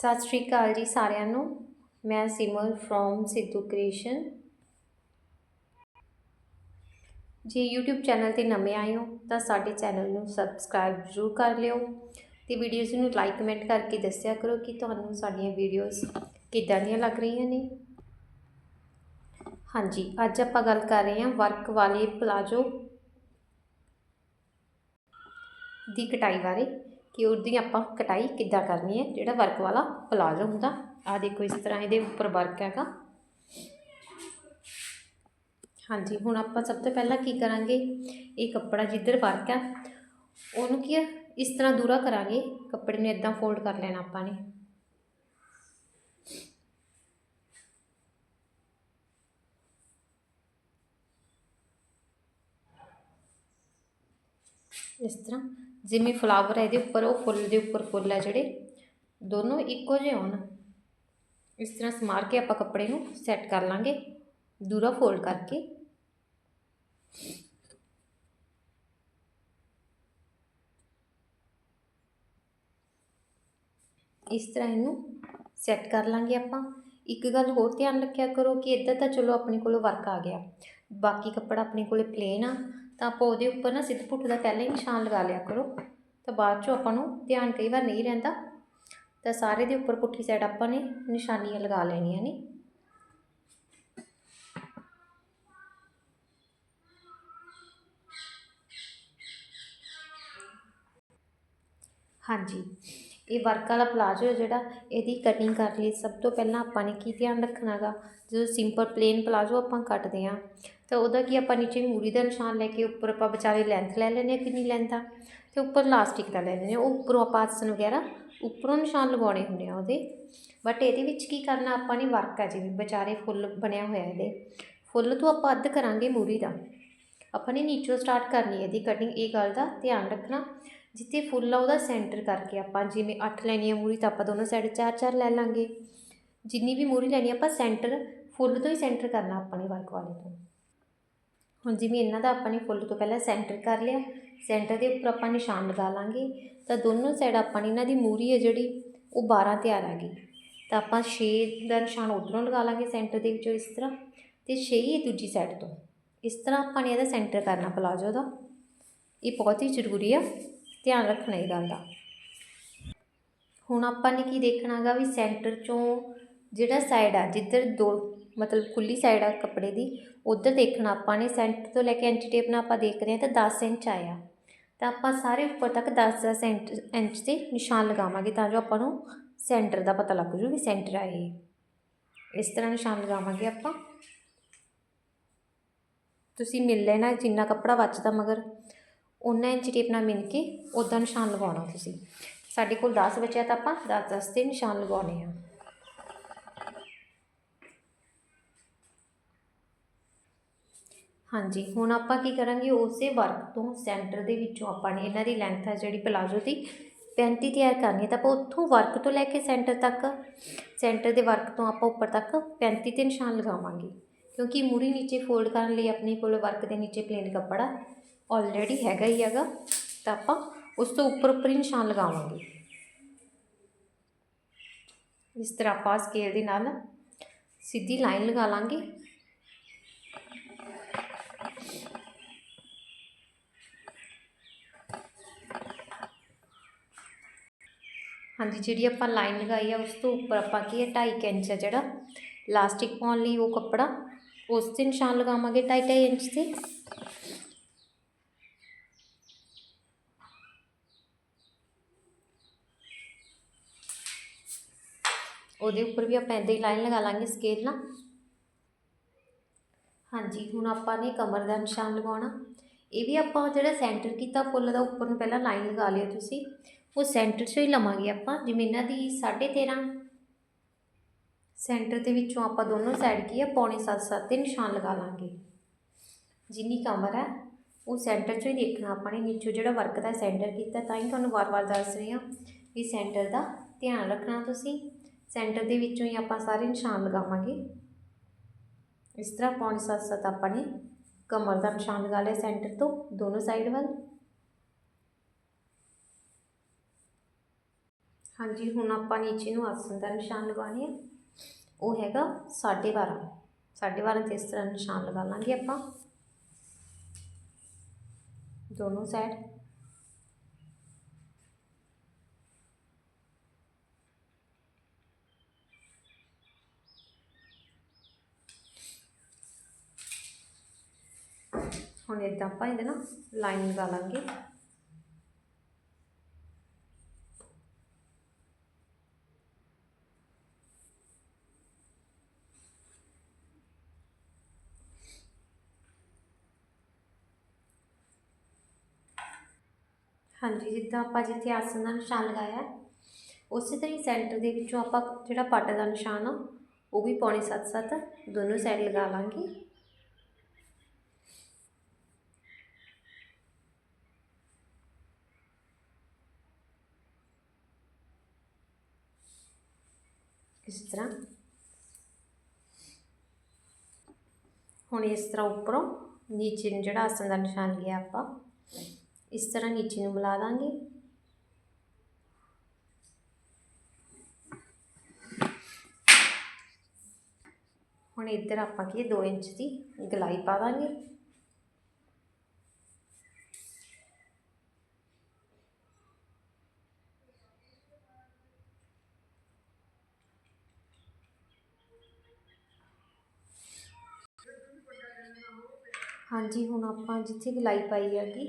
ਸਤਿ ਸ਼੍ਰੀ ਅਕਾਲ ਜੀ ਸਾਰਿਆਂ ਨੂੰ। ਮੈਂ ਸਿਮਰ ਫਰੋਮ ਸਿੱਧੂ ਕ੍ਰੀਏਸ਼ਨ। ਜੇ YouTube ਚੈਨਲ ਤੇ ਨਵੇਂ ਆਏ ਹੋ ਤਾਂ ਸਾਡੇ ਚੈਨਲ ਨੂੰ ਸਬਸਕ੍ਰਾਈਬ ਜ਼ਰੂਰ ਕਰ ਲਿਓ ਤੇ ਵੀਡੀਓਜ਼ ਨੂੰ ਲਾਈਕ ਕਮੈਂਟ ਕਰਕੇ ਦੱਸਿਆ ਕਰੋ ਕਿ ਤੁਹਾਨੂੰ ਸਾਡੀਆਂ ਵੀਡੀਓਜ਼ ਕਿੱਦਾਂ ਦੀਆਂ ਲੱਗ ਰਹੀਆਂ ਨੇ। ਹਾਂਜੀ, ਅੱਜ ਆਪਾਂ ਗੱਲ ਕਰ ਰਹੇ ਹਾਂ ਵਰਕ ਵਾਲੇ ਪਲਾਜੋ ਦੀ ਕਟਾਈ ਬਾਰੇ। ਕਿ ਉਹਦੀ ਆਪਾਂ ਕਟਾਈ ਕਿੱਦਾਂ ਕਰਨੀ ਹੈ, ਜਿਹੜਾ ਵਰਕ ਵਾਲਾ ਪਲਾਜੋ ਹੁੰਦਾ। ਆ ਦੇਖੋ ਇਸ ਤਰ੍ਹਾਂ ਇਹਦੇ ਉੱਪਰ ਵਰਕ ਹੈਗਾ। ਹਾਂਜੀ, ਹੁਣ ਆਪਾਂ ਸਭ ਤੋਂ ਪਹਿਲਾਂ ਕੀ ਕਰਾਂਗੇ? ਇਹ ਕੱਪੜਾ ਜਿੱਧਰ ਵਰਕ ਹੈ ਉਹਨੂੰ ਕੀ ਹੈ ਇਸ ਤਰ੍ਹਾਂ ਦੂਰਾ ਕਰਾਂਗੇ। ਕੱਪੜੇ ਨੂੰ ਇਦਾਂ ਫੋਲਡ ਕਰ ਲੈਣਾ ਆਪਾਂ ਨੇ। ਇਸ ਤਰ੍ਹਾਂ ਜਿਵੇਂ ਫਲਾਵਰ ਹੈ ਇਹਦੇ ਉੱਪਰ, ਉਹ ਫੁੱਲ ਦੇ ਉੱਪਰ ਫੁੱਲ ਹੈ ਜਿਹੜੇ। ਦੋਨੋਂ ਇੱਕੋ ਜਿਹੇ ਹੋਣ। ਇਸ ਤਰ੍ਹਾਂ ਸਮਾਰ ਕੇ ਆਪਾਂ ਕੱਪੜੇ ਨੂੰ ਸੈੱਟ ਕਰ ਲਾਂਗੇ। ਦੂਰਾ ਫੋਲਡ ਕਰਕੇ। ਇਸ ਤਰ੍ਹਾਂ ਇਹਨੂੰ ਸੈੱਟ ਕਰ ਲਾਂਗੇ ਆਪਾਂ। ਇੱਕ ਗੱਲ ਹੋਰ ਧਿਆਨ ਰੱਖਿਆ ਕਰੋ ਕਿ ਇੱਧਰ ਤਾਂ ਚਲੋ ਆਪਣੇ ਕੋਲ ਵਰਕ ਆ ਗਿਆ। ਬਾਕੀ ਕੱਪੜਾ ਆਪਣੇ ਕੋਲੇ ਪਲੇਨ ਆ। ਤਾਂ ਆਪਾਂ ਉਹਦੇ ਉੱਪਰ ਨਾ ਸਿੱਧ ਪੁੱਠ ਦਾ ਪਹਿਲਾਂ ਹੀ ਨਿਸ਼ਾਨ ਲਗਾ ਲਿਆ ਕਰੋ। ਤਾਂ ਬਾਅਦ 'ਚੋਂ ਆਪਾਂ ਨੂੰ ਧਿਆਨ ਕਈ ਵਾਰ ਨਹੀਂ ਰਹਿੰਦਾ। ਤਾਂ ਸਾਰੇ ਦੇ ਉੱਪਰ ਪੁੱਠੀ ਸਾਈਡ ਆਪਾਂ ਨੇ ਨਿਸ਼ਾਨੀਆਂ ਲਗਾ ਲੈਣੀਆਂ ਨੇ। ਹਾਂਜੀ, ਇਹ ਵਰਕ ਵਾਲਾ ਪਲਾਜੋ ਹੈ ਜਿਹੜਾ, ਇਹਦੀ ਕਟਿੰਗ ਕਰ ਲਈ ਸਭ ਤੋਂ ਪਹਿਲਾਂ ਆਪਾਂ ਨੇ ਕੀ ਧਿਆਨ ਰੱਖਣਾਗਾ? ਜਦੋਂ ਸਿੰਪਲ ਪਲੇਨ ਪਲਾਜੋ ਆਪਾਂ ਕੱਟਦੇ ਆ ਤਾਂ ਉਹਦਾ ਕੀ ਆਪਾਂ ਨੀਚੇ ਮੂਰੀ ਦਾ ਨਿਸ਼ਾਨ ਲੈ ਕੇ ਉੱਪਰ ਆਪਾਂ ਵਿਚਾਰੇ ਲੈਂਥ ਲੈ ਲੈਂਦੇ ਆ ਕਿੰਨੀ ਲੈਂਥ ਆ, ਤੇ ਉੱਪਰ ਲਾਸਟਿਕ ਦਾ ਲੈ ਲੈਂਦੇ ਆ ਉਹ ਉੱਪਰੋਂ ਆਪਾਂ ਆਸਨ ਵਗੈਰਾ ਉੱਪਰੋਂ ਨਿਸ਼ਾਨ ਲਗਾਉਣੇ ਹੁੰਦੇ ਆ ਉਹਦੇ। ਬਟ ਇਹਦੇ ਵਿੱਚ ਕੀ ਕਰਨਾ, ਆਪਾਂ ਨੇ ਵਰਕ ਆ ਜਿਵੇਂ ਵਿਚਾਰੇ ਫੁੱਲ ਬਣਿਆ ਹੋਇਆ ਇਹਦੇ। ਫੁੱਲ ਤੋਂ ਆਪਾਂ ਅੱਧ ਕਰਾਂਗੇ ਮੂਰੀ ਦਾ। ਆਪਾਂ ਨੇ ਨੀਚੋਂ ਸਟਾਰਟ ਕਰਨੀ ਹੈ ਇਹਦੀ ਕਟਿੰਗ ਇਹ ਗੱਲ ਦਾ ਧਿਆਨ ਰੱਖਣਾ। ਜਿੱਥੇ ਫੁੱਲ ਆ ਉਹਦਾ ਸੈਂਟਰ ਕਰਕੇ ਆਪਾਂ ਜਿਵੇਂ 8 ਲੈਣੀ ਹੈ ਮੂਰੀ ਤਾਂ ਆਪਾਂ ਦੋਨੋਂ ਸਾਈਡ 4-4 ਲੈ ਲਾਂਗੇ। ਜਿੰਨੀ ਵੀ ਮੂਰੀ ਲੈਣੀ ਆਪਾਂ ਸੈਂਟਰ ਫੁੱਲ ਤੋਂ ਹੀ ਸੈਂਟਰ ਕਰਨਾ ਆਪਾਂ ਨੇ ਵਰਕ ਵਾਲੇ ਤੋਂ। ਹੁਣ ਜਿਵੇਂ ਇਹਨਾਂ ਦਾ ਆਪਾਂ ਨੇ ਫੁੱਲ ਤੋਂ ਪਹਿਲਾਂ ਸੈਂਟਰ ਕਰ ਲਿਆ ਸੈਂਟਰ ਦੇ ਉੱਪਰ ਆਪਾਂ ਨਿਸ਼ਾਨ ਲਗਾ ਲਾਂਗੇ, ਤਾਂ ਦੋਨੋਂ ਸਾਈਡ ਆਪਾਂ ਨੇ ਇਹਨਾਂ ਦੀ ਮੂਰੀ ਹੈ ਜਿਹੜੀ, ਉਹ 12 ਤਿਆਰ ਆ ਗਈ। ਤਾਂ ਆਪਾਂ 6 ਦਾ ਨਿਸ਼ਾਨ ਉਧਰੋਂ ਲਗਾ ਲਾਂਗੇ ਸੈਂਟਰ ਦੇ ਵਿੱਚੋਂ ਇਸ ਤਰ੍ਹਾਂ, ਤੇ 6 ਹੀ ਦੂਜੀ ਸਾਈਡ ਤੋਂ। ਇਸ ਤਰ੍ਹਾਂ ਆਪਾਂ ਨੇ ਇਹਦਾ ਸੈਂਟਰ ਕਰਨਾ ਪਲਾਜੋ ਦਾ। ਇਹ ਬਹੁਤ ਹੀ ਜ਼ਰੂਰੀ ਆ, ਧਿਆਨ ਰੱਖਣਾ ਇਹ ਗੱਲ ਦਾ। ਹੁਣ ਆਪਾਂ ਨੇ ਕੀ ਦੇਖਣਾਗਾ ਵੀ ਸੈਂਟਰ ਚੋਂ ਜਿਹੜਾ ਸਾਈਡ ਆ, ਜਿੱਧਰ ਦੋ ਮਤਲਬ ਖੁੱਲੀ ਸਾਈਡ ਆ ਕੱਪੜੇ ਦੀ, ਉਧਰ ਦੇਖਣਾ ਆਪਾਂ ਨੇ ਸੈਂਟਰ ਤੋਂ ਲੈ ਕੇ ਇੰਚ ਟੇਪ ਨਾਲ ਆਪਾਂ ਦੇਖ ਰਹੇ ਹਾਂ ਤਾਂ 10 ਇੰਚ ਆਇਆ। ਤਾਂ ਆਪਾਂ ਸਾਰੇ ਉੱਪਰ ਤੱਕ 10-10 ਇੰਚ ਇੰਚ ਦੇ ਨਿਸ਼ਾਨ ਲਗਾਵਾਂਗੇ ਤਾਂ ਜੋ ਆਪਾਂ ਨੂੰ ਸੈਂਟਰ ਦਾ ਪਤਾ ਲੱਗ ਜੂ ਵੀ ਸੈਂਟਰ ਆ ਇਹ। ਇਸ ਤਰ੍ਹਾਂ ਨਿਸ਼ਾਨ ਲਗਾਵਾਂਗੇ ਆਪਾਂ। ਤੁਸੀਂ ਮਿਲ ਲੈਣਾ ਜਿੰਨਾ ਕੱਪੜਾ ਬਚਦਾ ਮਗਰ ਉਹਨਾਂ ਇੰਚ ਟੇਪ ਨਾਲ ਮਿਲ ਕੇ ਉੱਦਾਂ ਨਿਸ਼ਾਨ ਲਗਾਉਣਾ ਤੁਸੀਂ। ਸਾਡੇ ਕੋਲ 10 ਬਚਿਆ ਤਾਂ ਆਪਾਂ 10-10 'ਤੇ ਨਿਸ਼ਾਨ ਲਗਾਉਣੇ ਆ। ਹਾਂਜੀ, ਹੁਣ ਆਪਾਂ ਕੀ ਕਰਾਂਗੇ, ਉਸੇ ਵਰਕ ਤੋਂ ਸੈਂਟਰ ਦੇ ਵਿੱਚੋਂ ਆਪਾਂ ਨੇ ਇਹਨਾਂ ਦੀ ਲੈਂਥ ਹੈ ਜਿਹੜੀ ਪਲਾਜ਼ੋ ਦੀ 35 ਤਿਆਰ ਕਰਨੀ ਹੈ ਤਾਂ ਆਪਾਂ ਉੱਥੋਂ ਵਰਕ ਤੋਂ ਲੈ ਕੇ ਸੈਂਟਰ ਤੱਕ ਸੈਂਟਰ ਦੇ ਵਰਕ ਤੋਂ ਆਪਾਂ ਉੱਪਰ ਤੱਕ 35 ਤੇ ਨਿਸ਼ਾਨ ਲਗਾਵਾਂਗੇ। ਕਿਉਂਕਿ ਮੂਰੀ ਨੀਚੇ ਫੋਲਡ ਕਰਨ ਲਈ ਆਪਣੇ ਕੋਲ ਵਰਕ ਦੇ ਨੀਚੇ ਪਲੇਨ ਕੱਪੜਾ ਆਲਰੇਡੀ ਹੈਗਾ ਹੀ ਹੈਗਾ, ਤਾਂ ਆਪਾਂ ਉਸ ਤੋਂ ਉੱਪਰ ਉੱਪਰ ਹੀ ਨਿਸ਼ਾਨ ਲਗਾਵਾਂਗੇ। ਇਸ ਤਰ੍ਹਾਂ ਆਪਾਂ ਸਕੇਲ ਦੇ ਨਾਲ ਸਿੱਧੀ ਲਾਈਨ ਲਗਾ ਲਾਂਗੇ। ਹਾਂਜੀ, ਜਿਹੜੀ ਆਪਾਂ ਲਾਈਨ ਲਗਾਈ ਆ, ਉਸ ਤੋਂ ਉੱਪਰ ਆਪਾਂ ਕੀ ਹੈ 2.5 ਇੰਚ ਹੈ ਜਿਹੜਾ ਲਾਸਟਿਕ ਪਾਉਣ ਲਈ ਉਹ ਕੱਪੜਾ। ਉਸ ਤੇ ਨਿਸ਼ਾਨ ਲਗਾਵਾਂਗੇ 2.5 ਇੰਚ ਤੇ। ਉਹਦੇ ਉੱਪਰ ਵੀ ਆਪਾਂ ਇੱਦਾਂ ਹੀ ਲਾਈਨ ਲਗਾ ਲਾਂਗੇ ਸਕੇਲ ਨਾਲ। ਹਾਂਜੀ, ਹੁਣ ਆਪਾਂ ਨੇ ਕਮਰ ਦਾ ਨਿਸ਼ਾਨ ਲਗਾਉਣਾ। ਇਹ ਵੀ ਆਪਾਂ ਜਿਹੜਾ ਸੈਂਟਰ ਕੀਤਾ ਫੁੱਲ ਦਾ, ਉੱਪਰ ਨੂੰ ਪਹਿਲਾਂ ਲਾਈਨ ਲਗਾ ਲਿਓ ਤੁਸੀਂ। ਉਹ ਸੈਂਟਰ 'ਚੋਂ ਹੀ ਲਵਾਂਗੇ ਆਪਾਂ, ਜਿਵੇਂ ਇਹਨਾਂ ਦੀ 13.5 ਸੈਂਟਰ ਦੇ ਵਿੱਚੋਂ ਆਪਾਂ ਦੋਨੋਂ ਸਾਈਡ ਕੀ ਹੈ ਪੌਣੇ 7-7 ਤੇ ਨਿਸ਼ਾਨ ਲਗਾ ਲਾਂਗੇ। ਜਿੰਨੀ ਕਮਰ ਹੈ ਉਹ ਸੈਂਟਰ 'ਚੋਂ ਹੀ ਦੇਖਣਾ ਆਪਾਂ ਨੇ, ਨੀਚੋਂ ਜਿਹੜਾ ਵਰਕ ਦਾ ਸੈਂਟਰ ਕੀਤਾ, ਤਾਂ ਹੀ ਤੁਹਾਨੂੰ ਵਾਰ-ਵਾਰ ਦੱਸ ਰਹੀ ਹਾਂ ਵੀ ਸੈਂਟਰ ਦਾ ਧਿਆਨ ਰੱਖਣਾ ਤੁਸੀਂ। ਸੈਂਟਰ ਦੇ ਵਿੱਚੋਂ ਹੀ ਆਪਾਂ ਸਾਰੇ ਨਿਸ਼ਾਨ ਲਗਾਵਾਂਗੇ। ਇਸ ਤਰ੍ਹਾਂ ਪੌਣੇ 7-7 ਆਪਾਂ ਨੇ ਕਮਰ ਦਾ ਨਿਸ਼ਾਨ ਲਗਾ ਲਿਆ ਸੈਂਟਰ ਤੋਂ, ਦੋਨੋਂ ਸਾਈਡ ਵੱਲ। ਹਾਂਜੀ, ਹੁਣ ਆਪਾਂ ਨੀਚੇ ਨੂੰ ਆਸਣ ਦਾ ਨਿਸ਼ਾਨ ਲਗਾਉਣੇ ਆ। ਉਹ ਹੈਗਾ 12.5 12.5 ਤੇ ਇਸ ਤਰ੍ਹਾਂ ਨਿਸ਼ਾਨ ਲਗਾ ਲਾਂਗੇ ਆਪਾਂ। ਦੋਨੋਂ ਸਾਈਡ ਹੁਣ ਇਦਾਂ ਆਪਾਂ ਇਹਦੇ ਨਾਲ ਲਾਈਨ ਲਗਾ ਲਾਂਗੇ। ਹਾਂਜੀ, ਜਿੱਦਾਂ ਆਪਾਂ ਜਿੱਥੇ ਆਸਣ ਦਾ ਨਿਸ਼ਾਨ ਲਗਾਇਆ ਉਸੇ ਤਰ੍ਹਾਂ ਹੀ ਸੈਂਟਰ ਦੇ ਵਿੱਚੋਂ ਆਪਾਂ ਜਿਹੜਾ ਪੱਟ ਦਾ ਨਿਸ਼ਾਨ ਆ, ਉਹ ਵੀ ਪੌਣੇ ਸੱਤ ਸੱਤ ਦੋਨੋਂ ਸਾਈਡ ਲਗਾ ਲਾਂਗੇ। ਇਸ ਤਰ੍ਹਾਂ। ਹੁਣ ਇਸ ਤਰ੍ਹਾਂ ਉੱਪਰੋਂ ਨੀਚੇ ਨੂੰ ਜਿਹੜਾ ਆਸਣ ਦਾ ਨਿਸ਼ਾਨ ਲਿਆ ਆਪਾਂ ਇਸ ਤਰ੍ਹਾਂ ਨੀਚੇ ਨੂੰ ਮਿਲਾ ਦਾਂਗੇ। ਹੁਣ ਇੱਧਰ ਆਪਾਂ ਕੀ 2 ਇੰਚ ਦੀ ਗਲਾਈ ਪਾ ਦਾਂਗੇ। ਹਾਂਜੀ, ਹੁਣ ਆਪਾਂ ਜਿੱਥੇ ਗਲਾਈ ਪਾਈ ਹੈਗੀ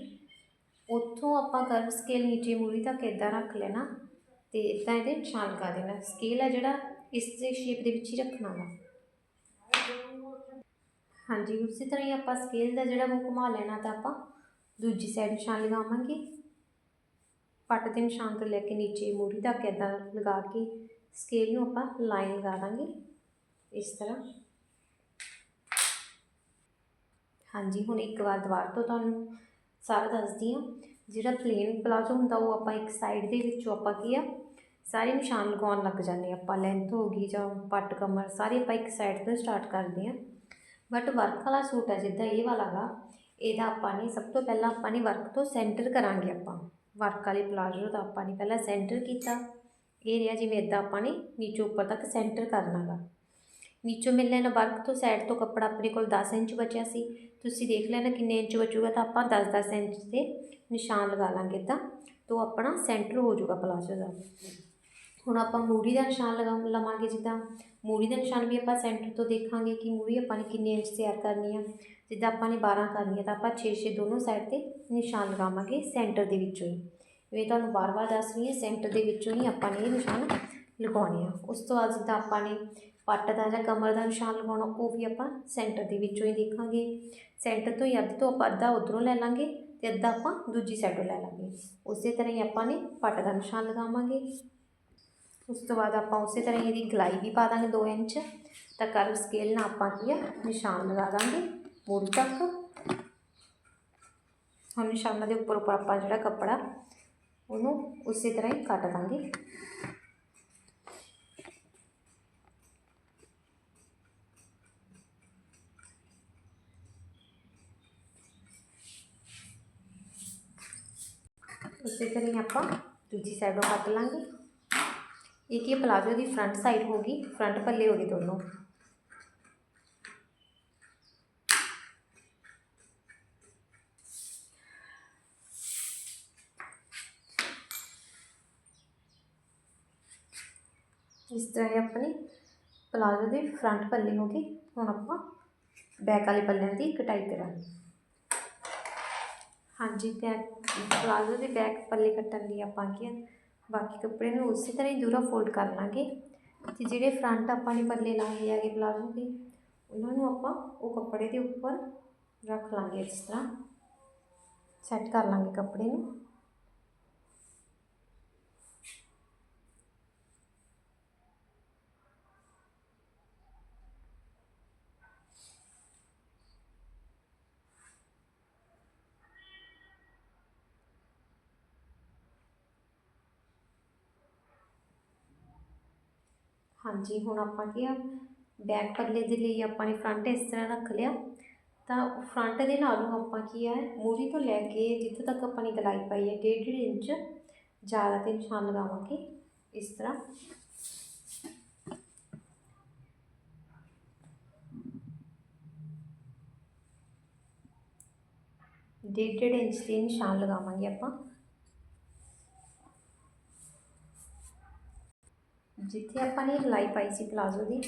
ਉੱਥੋਂ ਆਪਾਂ ਕਰਵ ਸਕੇਲ ਨੀਚੇ ਮੂਰੀ ਤੱਕ ਇੱਦਾਂ ਰੱਖ ਲੈਣਾ ਤੇ ਇੱਦਾਂ ਇਹਦੇ ਨਿਸ਼ਾਨ ਲਗਾ ਦੇਣਾ। ਸਕੇਲ ਆ ਜਿਹੜਾ, ਇਸ ਦੇ ਸ਼ੇਪ ਦੇ ਵਿੱਚ ਹੀ ਰੱਖਣਾ ਵਾ। ਹਾਂਜੀ, ਉਸੇ ਤਰ੍ਹਾਂ ਹੀ ਆਪਾਂ ਸਕੇਲ ਦਾ ਜਿਹੜਾ ਮੂੰਹ ਘੁਮਾ ਲੈਣਾ ਤਾਂ ਆਪਾਂ ਦੂਜੀ ਸਾਈਡ ਨਿਸ਼ਾਨ ਲਗਾਵਾਂਗੇ। ਪੱਟ ਦੇ ਨਿਸ਼ਾਨ ਤੋਂ ਲੈ ਕੇ ਨੀਚੇ ਮੂਰੀ ਤੱਕ ਇੱਦਾਂ ਲਗਾ ਕੇ ਸਕੇਲ ਨੂੰ ਆਪਾਂ ਲਾਈਨ ਲਗਾ ਦਾਂਗੇ। ਇਸ ਤਰ੍ਹਾਂ। ਹਾਂਜੀ, ਹੁਣ ਇੱਕ ਵਾਰ ਦੁਬਾਰਾ ਤੋਂ ਤੁਹਾਨੂੰ ਸਾਰਾ ਦੱਸਦੀ ਹਾਂ। ਜਿਹੜਾ ਪਲੇਨ ਪਲਾਜ਼ੋ ਹੁੰਦਾ, ਉਹ ਆਪਾਂ ਇੱਕ ਸਾਈਡ ਦੇ ਵਿੱਚੋਂ ਆਪਾਂ ਕੀ ਆ, ਸਾਰੇ ਨਿਸ਼ਾਨ ਲਗਾਉਣ ਲੱਗ ਜਾਂਦੇ ਹਾਂ। ਆਪਾਂ ਲੈਂਥ ਹੋ ਗਈ ਜਾਂ ਪੱਟ ਕਮਰ, ਸਾਰੇ ਆਪਾਂ ਇੱਕ ਸਾਈਡ ਤੋਂ ਸਟਾਰਟ ਕਰਦੇ ਹਾਂ। ਬਟ ਵਰਕ ਵਾਲਾ ਸੂਟ ਆ ਜਿੱਦਾਂ ਇਹ ਵਾਲਾ ਗਾ, ਇਹਦਾ ਆਪਾਂ ਨੇ ਸਭ ਤੋਂ ਪਹਿਲਾਂ ਆਪਾਂ ਨੇ ਵਰਕ ਤੋਂ ਸੈਂਟਰ ਕਰਾਂਗੇ ਆਪਾਂ। ਵਰਕ ਵਾਲੇ ਪਲਾਜ਼ੋ ਦਾ ਆਪਾਂ ਨੇ ਪਹਿਲਾਂ ਸੈਂਟਰ ਕੀਤਾ। ਇਹ ਰਿਹਾ ਜਿਵੇਂ ਇਦਾਂ ਆਪਾਂ ਨੇ ਨੀਚੋਂ ਉੱਪਰ ਤੱਕ ਸੈਂਟਰ ਕਰਨਾ ਗਾ। ਨੀਚੋਂ ਮਿਲ ਲੈਣਾ ਵਰਕ ਤੋਂ ਸਾਈਡ ਤੋਂ ਕੱਪੜਾ ਆਪਣੇ ਕੋਲ 10 ਇੰਚ ਬਚਿਆ ਸੀ। ਤੁਸੀਂ ਦੇਖ ਲੈਣਾ ਕਿੰਨੇ ਇੰਚ ਬਚੂਗਾ ਤਾਂ ਆਪਾਂ 10-10 ਇੰਚ 'ਤੇ ਨਿਸ਼ਾਨ ਲਗਾ ਲਾਂਗੇ ਤਾਂ ਤੋਂ ਆਪਣਾ ਸੈਂਟਰ ਹੋ ਜਾਊਗਾ ਪਲਾਜ਼ੋ ਦਾ। ਹੁਣ ਆਪਾਂ ਮੂਰੀ ਦਾ ਨਿਸ਼ਾਨ ਲਗਾ ਲਵਾਂਗੇ ਜਿੱਦਾਂ। ਮੂਰੀ ਦਾ ਨਿਸ਼ਾਨ ਵੀ ਆਪਾਂ ਸੈਂਟਰ ਤੋਂ ਦੇਖਾਂਗੇ ਕਿ ਮੂਰੀ ਆਪਾਂ ਨੇ ਕਿੰਨੇ ਇੰਚ ਤਿਆਰ ਕਰਨੀ ਆ। ਜਿੱਦਾਂ ਆਪਾਂ ਨੇ 12 ਕਰਨੀ ਆ, ਤਾਂ ਆਪਾਂ 6-6 ਦੋਨੋਂ ਸਾਈਡ ਤੇ ਨਿਸ਼ਾਨ ਲਗਾਵਾਂਗੇ ਸੈਂਟਰ ਦੇ ਵਿੱਚੋਂ ਹੀ। ਇਹ ਤੁਹਾਨੂੰ ਬਾਰ-ਬਾਰ ਦੱਸ ਰਹੀ ਹਾਂ ਸੈਂਟਰ ਦੇ ਵਿੱਚੋਂ ਹੀ ਆਪਾਂ ਨੇ ਇਹ ਨਿਸ਼ਾਨ ਲਗਾਉਣੇ ਆ। ਉਸ ਤੋਂ ਬਾਅਦ ਜਿੱਦਾਂ ਆਪਾਂ ਨੇ ਪੱਟ ਦਾ ਜਾਂ ਕਮਰ ਦਾ ਨਿਸ਼ਾਨ ਲਗਾਉਣਾ, ਉਹ ਵੀ ਆਪਾਂ ਸੈਂਟਰ ਦੇ ਵਿੱਚੋਂ ਹੀ ਦੇਖਾਂਗੇ। ਸੈਂਟਰ ਤੋਂ ਹੀ ਅੱਧ ਤੋਂ ਆਪਾਂ ਅੱਧਾ ਉਧਰੋਂ ਲੈ ਲਾਂਗੇ ਤੇ ਅੱਧਾ ਆਪਾਂ ਦੂਜੀ ਸਾਈਡੋਂ ਲੈ ਲਾਂਗੇ। ਉਸੇ ਤਰ੍ਹਾਂ ਹੀ ਆਪਾਂ ਨੇ ਪੱਟ ਦਾ ਨਿਸ਼ਾਨ ਲਗਾਵਾਂਗੇ। ਉਸ ਤੋਂ ਬਾਅਦ ਆਪਾਂ ਉਸੇ ਤਰ੍ਹਾਂ ਹੀ ਇਹਦੀ ਗਲਾਈ ਵੀ ਪਾ ਦਾਂਗੇ 2 ਇੰਚ। ਤਾਂ ਕਰਵ ਸਕੇਲ ਨਾਲ ਆਪਾਂ ਕੀ ਆ, ਨਿਸ਼ਾਨ ਲਗਾ ਦਾਂਗੇ ਮੂਰੀ ਤੱਕ। ਹੁਣ ਨਿਸ਼ਾਨਾਂ ਦੇ ਉੱਪਰ ਉੱਪਰ ਆਪਾਂ ਜਿਹੜਾ ਕੱਪੜਾ, ਉਹਨੂੰ ਉਸੇ ਤਰ੍ਹਾਂ ਹੀ ਕੱਟ ਦਾਂਗੇ। ਉਸੇ ਤਰ੍ਹਾਂ ਹੀ ਆਪਾਂ ਦੂਜੀ ਸਾਈਡੋਂ ਕੱਟ ਲਾਂਗੇ। ਇਹ ਕੀ ਪਲਾਜ਼ੋ ਦੀ ਫਰੰਟ ਸਾਈਡ ਹੋਗੀ ਫਰੰਟ ਪੱਲੇ ਹੋ ਗਏ ਦੋਨੋਂ। ਇਸ ਤਰ੍ਹਾਂ ਹੀ ਆਪਣੇ ਪਲਾਜ਼ੋ ਦੇ ਫਰੰਟ ਪੱਲੇ ਹੋ ਗਏ ਹੁਣ ਆਪਾਂ ਬੈਕ ਵਾਲੇ ਪੱਲਿਆਂ ਦੀ ਕਟਾਈ ਕਰਾਂਗੇ। ਹਾਂਜੀ ਬੈਕ ਪਲਾਜ਼ੋ ਦੇ ਬੈਕ ਪੱਲੇ ਕੱਟਣ ਲਈ ਆਪਾਂ ਕੀ ਬਾਕੀ ਕੱਪੜੇ ਨੂੰ ਉਸੇ ਤਰ੍ਹਾਂ ਹੀ ਦੂਰਾ ਫੋਲਡ ਕਰ ਲਾਂਗੇ ਤੇ ਜਿਹੜੇ ਫਰੰਟ ਆਪਾਂ ਨੇ ਪੱਲੇ ਲਾਏ ਹੈਗੇ ਪਲਾਜ਼ੋ ਦੇ, ਉਹਨਾਂ ਨੂੰ ਆਪਾਂ ਉਹ ਕੱਪੜੇ ਦੇ ਉੱਪਰ ਰੱਖ ਲਾਂਗੇ ਇਸ ਤਰ੍ਹਾਂ। ਸੈੱਟ ਕਰ ਲਾਂਗੇ ਕੱਪੜੇ ਨੂੰ। ਹਾਂਜੀ, ਹੁਣ ਆਪਾਂ ਕੀ ਆ ਬੈਕ ਪੱਲੇ ਦੇ ਲਈ ਆਪਾਂ ਨੇ ਫਰੰਟ ਇਸ ਤਰ੍ਹਾਂ ਰੱਖ ਲਿਆ। ਤਾਂ ਫਰੰਟ ਦੇ ਨਾਲੋਂ ਆਪਾਂ ਕੀ ਆ, ਮੂਰੀ ਤੋਂ ਲੈ ਕੇ ਜਿੱਥੇ ਤੱਕ ਆਪਾਂ ਨੇ ਗਲਾਈ ਪਾਈ ਹੈ ਡੇਢ ਡੇਢ ਇੰਚ ਜ਼ਿਆਦਾ ਤੇ ਨਿਸ਼ਾਨ ਲਗਾਵਾਂਗੇ, ਇਸ ਤਰ੍ਹਾਂ। ਡੇਢ ਡੇਢ ਇੰਚ ਦੇ ਨਿਸ਼ਾਨ ਲਗਾਵਾਂਗੇ ਆਪਾਂ। ਜਿੱਥੇ ਆਪਾਂ ਨੇ ਲਾਈ ਪਾਈ ਸੀ ਪਲਾਜ਼ੋ ਦੀ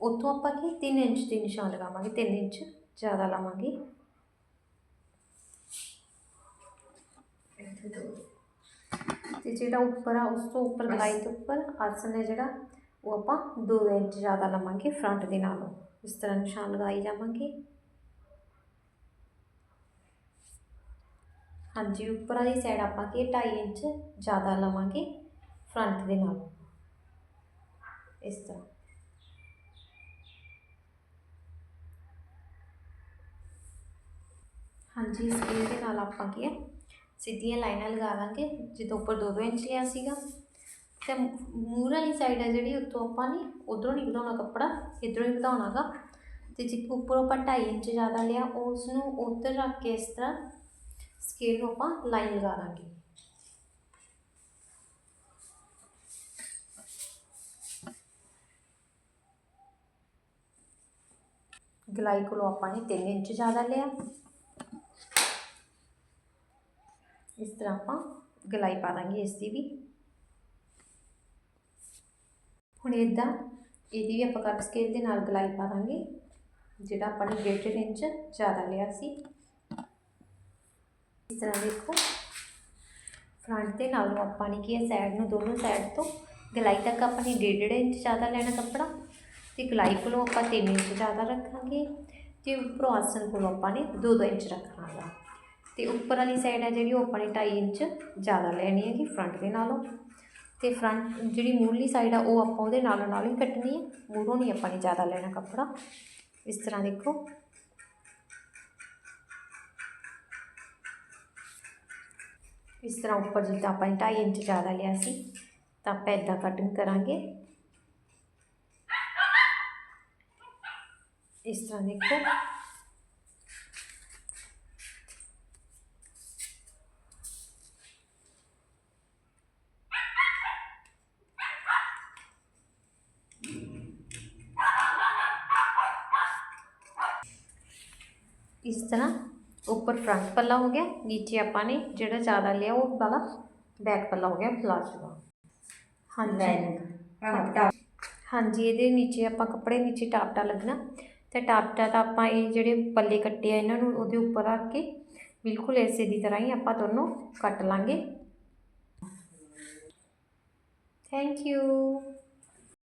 ਉੱਥੋਂ ਆਪਾਂ ਕੀ 3 ਇੰਚ ਦੇ ਨਿਸ਼ਾਨ ਲਗਾਵਾਂਗੇ 3 ਇੰਚ ਜ਼ਿਆਦਾ ਲਾਵਾਂਗੇ। ਤੇ ਜਿਹੜਾ ਉੱਪਰ ਆ ਉਸ ਤੋਂ ਉੱਪਰ ਗਲਾਈ ਤੋਂ ਉੱਪਰ ਆਸਨ ਹੈ ਜਿਹੜਾ ਉਹ ਆਪਾਂ 2 ਇੰਚ ਜ਼ਿਆਦਾ ਲਵਾਂਗੇ ਫਰੰਟ ਦੇ ਨਾਲੋਂ। ਇਸ ਤਰ੍ਹਾਂ ਨਿਸ਼ਾਨ ਲਗਾਈ ਜਾਵਾਂਗੇ। ਹਾਂਜੀ ਉੱਪਰ ਵਾਲੀ ਸਾਈਡ ਆਪਾਂ ਕੀ 2.5 ਇੰਚ ਜ਼ਿਆਦਾ ਲਵਾਂਗੇ ਫਰੰਟ ਦੇ ਨਾਲੋਂ। ਇਸ ਤਰ੍ਹਾਂ ਹਾਂਜੀ ਸਕੇਲ ਦੇ ਨਾਲ ਆਪਾਂ ਕੀ ਹੈ? ਸਿੱਧੀਆਂ ਲਾਈਨਾਂ ਲਗਾ ਦਾਂਗੇ, ਜਿੱਦੋਂ ਉੱਪਰ 2-2 ਇੰਚ ਲਿਆ ਸੀਗਾ। ਤੇ ਮੂਹਰ ਵਾਲੀ ਸਾਈਡ ਹੈ ਜਿਹੜੀ, ਉੱਤੋਂ ਆਪਾਂ ਨੇ, ਉਧਰੋਂ ਨਹੀਂ ਵਧਾਉਣਾ ਕੱਪੜਾ, ਇਧਰੋਂ ਹੀ ਵਧਾਉਣਾਗਾ। ਤੇ ਜਿੱਥੇ ਉੱਪਰੋਂ ਆਪਾਂ 2.5 ਇੰਚ ਜ਼ਿਆਦਾ ਲਿਆ ਉਸ ਨੂੰ ਉੱਧਰ ਰੱਖ ਕੇ ਇਸ ਤਰ੍ਹਾਂ ਸਕੇਲ ਨੂੰ ਆਪਾਂ ਲਾਈਨ ਲਗਾ ਦਾਂਗੇ। ਗਲਾਈ ਕੋਲੋਂ ਆਪਾਂ ਨੇ 3 ਇੰਚ ਜ਼ਿਆਦਾ ਲਿਆ। ਇਸ ਤਰ੍ਹਾਂ ਆਪਾਂ ਗਲਾਈ ਪਾ ਦਾਂਗੇ ਇਸ ਦੀ ਵੀ। ਹੁਣ ਇਦਾਂ ਇਹਦੀ ਵੀ ਆਪਾਂ ਕੱਟ ਸਕੇਲ ਦੇ ਨਾਲ ਗਲਾਈ ਪਾ ਦਾਂਗੇ, ਜਿਹੜਾ ਆਪਾਂ ਨੇ ਡੇਢ ਡੇਢ ਇੰਚ ਜ਼ਿਆਦਾ ਲਿਆ ਸੀ। ਇਸ ਤਰ੍ਹਾਂ ਦੇਖੋ ਫਰੰਟ ਦੇ ਨਾਲੋਂ ਆਪਾਂ ਨੇ ਕੀ ਹੈ ਸਾਈਡ ਨੂੰ ਦੋਨੋਂ ਸਾਈਡ ਤੋਂ ਗਲਾਈ ਤੱਕ ਆਪਾਂ ਨੇ ਡੇਢ ਡੇਢ ਇੰਚ ਜ਼ਿਆਦਾ ਲੈਣਾ ਕੱਪੜਾ। ਤੇ ਗਲਾਈ ਕੋਲੋਂ ਆਪਾਂ 3 ਇੰਚ ਜ਼ਿਆਦਾ ਰੱਖਾਂਗੇ ਤੇ ਉੱਪਰੋਂ ਆਸਨ ਕੋਲੋਂ ਆਪਾਂ ਨੇ 2-2 ਇੰਚ ਰੱਖਣਾ ਗਾ ਤੇ ਉੱਪਰ ਵਾਲੀ ਸਾਈਡ ਹੈ ਜਿਹੜੀ ਉਹ ਆਪਾਂ ਨੇ 2.5 ਇੰਚ ਜ਼ਿਆਦਾ ਲੈਣੀ ਹੈ ਕਿ ਫਰੰਟ ਦੇ ਨਾਲੋਂ। ਤੇ ਫਰੰਟ ਜਿਹੜੀ ਮੂਹਰਲੀ ਸਾਈਡ ਆ ਉਹ ਆਪਾਂ ਉਹਦੇ ਨਾਲੋਂ ਨਾਲ ਹੀ ਕੱਟਣੀ ਹੈ, ਮੂਹਰੋਂ ਨਹੀਂ ਆਪਾਂ ਨੇ ਜ਼ਿਆਦਾ ਲੈਣਾ ਕੱਪੜਾ। ਇਸ ਤਰ੍ਹਾਂ ਦੇਖੋ। ਇਸ ਤਰ੍ਹਾਂ ਉੱਪਰ ਜਿੱਦਾਂ ਆਪਾਂ ਨੇ 2.5 ਇੰਚ ਜ਼ਿਆਦਾ ਲਿਆ ਸੀ, ਤਾਂ ਆਪਾਂ ਇੱਦਾਂ ਕਟਿੰਗ ਕਰਾਂਗੇ। ਇਸ ਤਰ੍ਹਾਂ ਦੇਖੋ। ਇਸ ਤਰ੍ਹਾਂ ਉੱਪਰ ਫਰੰਟ ਪੱਲਾ ਹੋ ਗਿਆ ਨੀਚੇ ਆਪਾਂ ਨੇ ਜਿਹੜਾ ਜ਼ਿਆਦਾ ਲਿਆ ਉਹ ਵਾਲਾ ਬੈਕ ਪੱਲਾ ਹੋ ਗਿਆ ਦਾ ਹਾਂਜੀ। ਹਾਂਜੀ ਇਹਦੇ ਨੀਚੇ ਆਪਾਂ ਕੱਪੜੇ ਨੀਚੇ ਟਾਪਟਾ ਲੱਗਣਾ। ਅਤੇ ਟਾਪਟਾ ਤਾਂ ਆਪਾਂ ਇਹ ਜਿਹੜੇ ਪੱਲੇ ਕੱਟੇ ਆ ਇਹਨਾਂ ਨੂੰ ਉਹਦੇ ਉੱਪਰ ਰੱਖ ਕੇ ਬਿਲਕੁਲ ਇਸੇ ਦੀ ਤਰ੍ਹਾਂ ਹੀ ਆਪਾਂ ਦੋਨੋਂ ਕੱਟ ਲਾਂਗੇ। Thank you